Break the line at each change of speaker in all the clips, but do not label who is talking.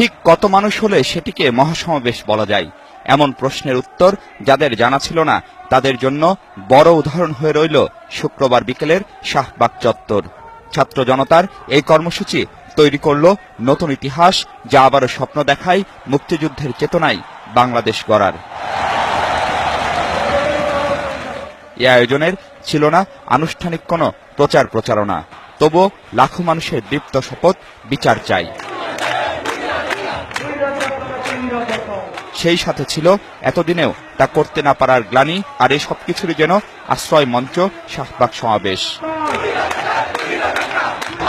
ঠিক কত মানুষ হলে সেটিকে মহাসমাবেশ বলা যায়? এমন প্রশ্নের উত্তর যাদের জানা ছিল না, তাদের জন্য বড় উদাহরণ হয়ে রইল শুক্রবার বিকেলের শাহবাগ চত্বর। ছাত্র জনতার এই কর্মসূচি তৈরি করল নতুন ইতিহাস যা আবারও স্বপ্ন দেখায় মুক্তিযুদ্ধের চেতনায় বাংলাদেশ গড়ার। এ আয়োজনের ছিল না আনুষ্ঠানিক কোনো প্রচার প্রচারণা তবুও লাখো মানুষের দীপ্ত শপথ, বিচার চাই। সেই সাথে ছিল এতদিনেও তা করতে না পারার গ্লানি আর এই সবকিছুরই যেন আশ্রয় মঞ্চ শাহবাগ সমাবেশ।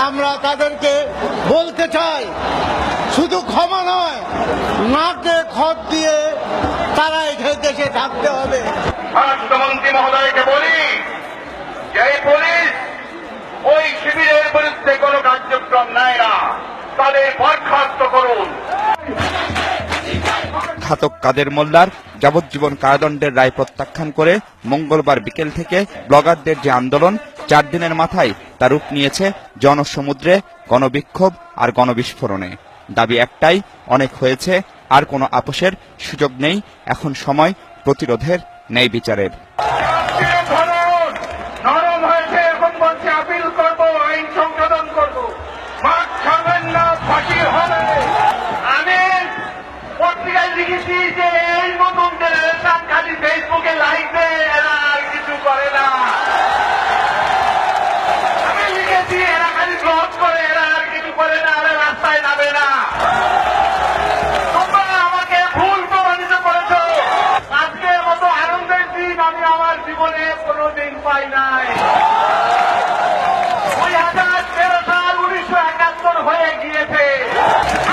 আমরা তাদেরকে বলতে চাই শুধু ক্ষমা নয় নাকে খত দিয়ে তারা এই দেশে থাকতে হবে।
স্বরাষ্ট্রমন্ত্রী মহোদয়কে বলি যে এই পুলিশ ওই শিবিরের বিরুদ্ধে কোনো কার্যক্রম নেয় না তাদের বরখাস্ত করুন
ঘাতক কাদের মোল্লার যাবজ্জীবন কারাদণ্ডের রায় প্রত্যাখ্যান করে মঙ্গলবার বিকেল থেকে ব্লগারদের যে আন্দোলন, চার দিনের মাথায় তা রূপ নিয়েছে জনসমুদ্রে গণবিক্ষোভ আর গণবিস্ফোরণে। দাবি একটাই, অনেক হয়েছে, আর কোনো আপোষের সুযোগ নেই, এখন সময় প্রতিরোধের, ন্যায় বিচারের।
জীবনে কোনোদিন পাই নাই। দুই হাজার তেরো সাল উনিশশো একাত্তর হয়ে গিয়েছে।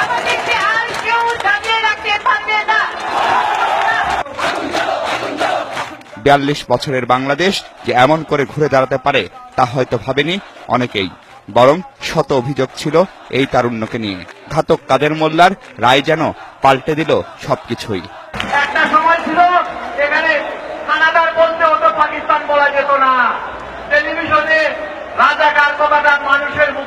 আমাদেরকে আর কেউ দাবিয়ে রাখতে পারবে না?
বিয়াল্লিশ বছরের বাংলাদেশ যে এমন করে ঘুরে দাঁড়াতে পারে তা হয়তো ভাবেনি অনেকেই। বরং শত অভিযোগ ছিল এই তারুণ্যকে নিয়ে। ঘাতক কাদের মোল্লার রায় যেন পাল্টে দিল সবকিছুই
একটা সময় ছিল এখানে কানাডার বলতে হতো পাকিস্তান বলা যেত না টেলিভিশনে রাজাকার কথাটার মানুষের মুখ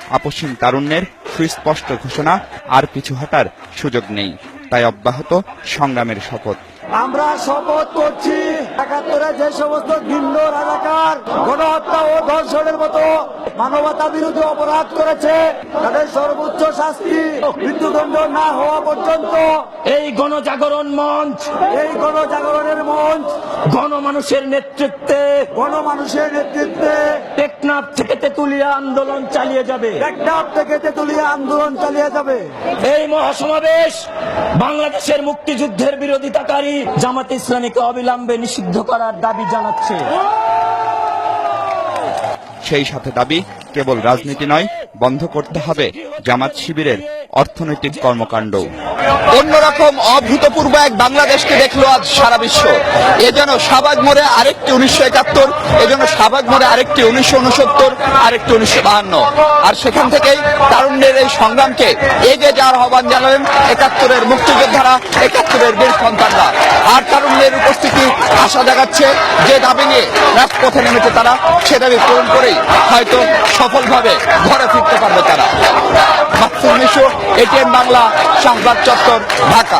আপসীন তারুণ্যের সুস্পষ্ট ঘোষণা আর পিছু হটার সুযোগ নেই। তাই অব্যাহত সংগ্রামের শপথ।
আমরা শপথ করছি একাত্তরে যে সমস্ত ভিন্ন রাজাকার গণহত্যা ও ধর্ষণের মতো মানবতা বিরোধী অপরাধ করেছে তাদের সর্বোচ্চ শাস্তি মৃত্যুদণ্ড না হওয়া পর্যন্ত
এই গণজাগরণ মঞ্চ
এই গণজাগরণের মঞ্চ
গণমানুষের নেতৃত্বে
গণমানুষের নেতৃত্বে
টেকনাফ থেকে তেতুলিয়া আন্দোলন চালিয়ে যাবে।
টেকনাফ থেকে তেতুলিয়া আন্দোলন চালিয়ে যাবে।
এই মহাসমাবেশ বাংলাদেশের মুক্তিযুদ্ধের বিরোধিতাকারী জামাত ইসলামীকে অবিলম্বে নিষিদ্ধ করার দাবি জানাচ্ছে।
সেই সাথে দাবি, কেবল রাজনীতি নয়, বন্ধ করতে হবে জামাত শিবিরের অর্থনৈতিক কর্মকাণ্ড অন্যরকম অভূতপূর্ব এক বাংলাদেশকে দেখল আজ সারা বিশ্ব। এ যেন সাবাগ মোড়ে আরেকটি উনিশশো একাত্তর, এ যেন সাবাগ মোড়ে আরেকটি উনিশশো উনসত্তর, আরেকটি উনিশশো বাহান্ন। আর সেখান থেকেই তারুণ্যের এই সংগ্রামকে এগিয়ে যাওয়ার আহ্বান জানালেন একাত্তরের মুক্তিযোদ্ধারা, একাত্তরের বীর সন্তানরা। আর তারুণ্যের উপস্থিতি আশা দেখাচ্ছে যে দাবি নিয়ে রাজপথে নেমেছে তারা, সে দাবি পূরণ করেই হয়তো সফলভাবে ঘরে ফিরতে পারবে তারা। এটিএম বাংলা, সংবাদ চত্বর ঢাকা